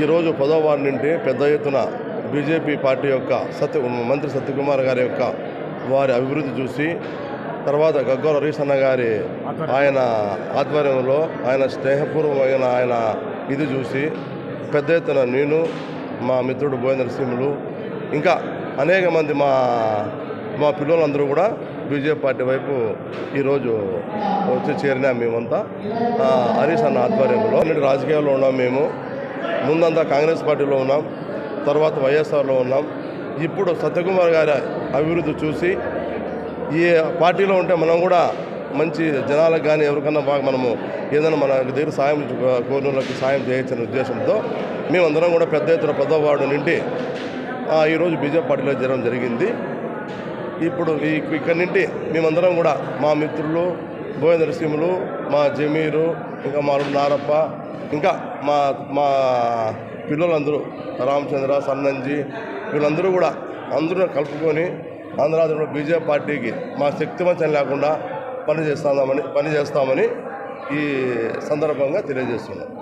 ఈరోజు పదో వారి నుండి పెద్ద ఎత్తున బీజేపీ పార్టీ యొక్క సత్య మంత్రి సత్యకుమార్ గారి యొక్క వారి అభివృద్ధి చూసి తర్వాత గగ్గోల అన్న గారి ఆయన ఆధ్వర్యంలో ఆయన స్నేహపూర్వమైన ఆయన ఇది చూసి పెద్ద ఎత్తున నేను మా మిత్రుడు బోయేంద్ర సింహులు ఇంకా అనేక మంది మా మా పిల్లలందరూ కూడా బీజేపీ పార్టీ వైపు ఈరోజు వచ్చి చేరినాం మేమంతా. హరీష్ అన్న ఆధ్వర్యంలో. రాజకీయాల్లో ఉన్నాం మేము. ముందంతా కాంగ్రెస్ పార్టీలో ఉన్నాం. తర్వాత వైఎస్ఆర్లో ఉన్నాం. ఇప్పుడు సత్యకుమార్ గారి అభివృద్ధి చూసి ఈ పార్టీలో ఉంటే మనం కూడా మంచి జనాలకు కానీ ఎవరికన్నా బాగా మనము ఏదైనా మన దగ్గర సాయం కోరినోళ్ళకి సాయం చేయొచ్చనే ఉద్దేశంతో మేమందరం కూడా పెద్ద ఎత్తున పెద్దవాడు నుండి ఈరోజు బీజేపీ పార్టీలో చేరడం జరిగింది. ఇప్పుడు ఈ ఇక్కడి నుండి మేమందరం కూడా మా మిత్రులు బోయ నరసింహులు మా జమీరు ఇంకా మా నారప్ప ఇంకా మా మా పిల్లలందరూ రామచంద్ర సన్నంజి వీళ్ళందరూ కూడా అందరూ కలుపుకొని ఆంధ్రరాజ్యంలో బీజేపీ పార్టీకి మా శక్తివంచన లేకుండా పని చేస్తామని పని చేస్తామని ఈ సందర్భంగా తెలియజేస్తున్నాం.